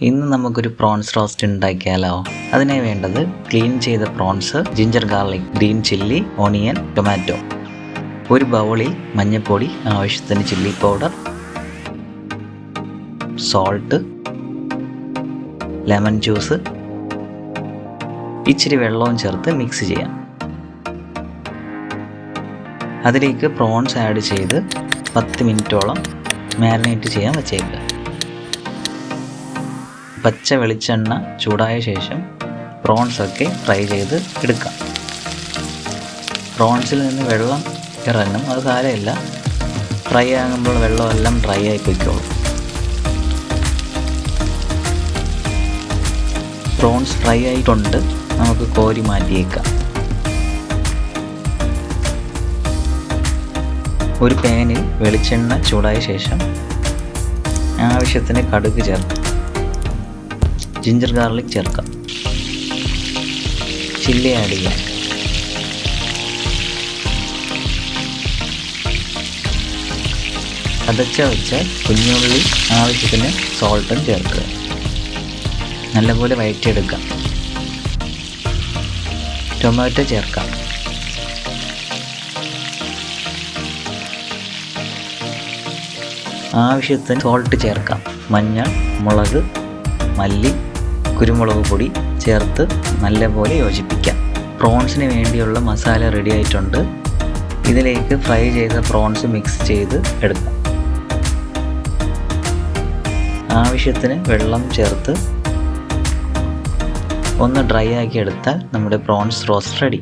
ഇന്ന് നമുക്കൊരു prawns roast ഉണ്ടാക്കിയാലോ അതിനായി വേണ്ടത് ക്ലീൻ ചെയ്ത prawns ginger garlic green chilli onion tomato ഒരു ബൗളിൽ മഞ്ഞൾപ്പൊടി ആവശ്യത്തിന് chilli powder salt lemon juice ഇച്ചിരി വെള്ളവും ചേർത്ത് മിക്സ് ചെയ്യാം. അതിലേക്ക് പ്രോൺസ് ആഡ് ചെയ്ത് പത്ത് മിനിറ്റോളം മാരിനേറ്റ് ചെയ്യാൻ വച്ചേക്കുക. പച്ച വെളിച്ചെണ്ണ ചൂടായ ശേഷം പ്രോൺസൊക്കെ ഫ്രൈ ചെയ്ത് എടുക്കാം. പ്രോൺസിൽ നിന്ന് വെള്ളം ഇറങ്ങും. അത് സാരമില്ല ഫ്രൈ ആകുമ്പോൾ വെള്ളമെല്ലാം ഡ്രൈ ആയി പൊയ്ക്കോളും. പ്രോൺസ് ഫ്രൈ ആയിട്ടുണ്ട്. നമുക്ക് കോരി മാറ്റിയേക്കാം. ഒരു പാനിൽ വെളിച്ചെണ്ണ ചൂടായ ശേഷം ആവശ്യത്തിന് കടുക് ചേർക്കാം. ജിഞ്ചർ ഗാർലിക് ചേർക്കാം. ചില്ലി ആഡ് ചെയ്യാം. അതച്ച വെച്ച കുഞ്ഞുള്ളി ആവശ്യത്തിന് സോൾട്ടും ചേർക്കുക. നല്ലപോലെ വയറ്റിയെടുക്കാം. ടൊമാറ്റോ ചേർക്കാം. ആവശ്യത്തിന് സോൾട്ട് ചേർക്കാം. മഞ്ഞൾ മുളക് മല്ലി കുരുമുളക് പൊടി ചേർത്ത് നല്ലപോലെ യോജിപ്പിക്കാം. പ്രോൺസിന് വേണ്ടിയുള്ള മസാല റെഡി ആയിട്ടുണ്ട്. ഇതിലേക്ക് ഫ്രൈ ചെയ്ത പ്രോൺസ് മിക്സ് ചെയ്ത് എടുക്കാം. ആവശ്യത്തിന് വെള്ളം ചേർത്ത് ഒന്ന് ഡ്രൈ ആക്കി എടുത്താൽ നമ്മുടെ പ്രോൺസ് റോസ്റ്റ് റെഡി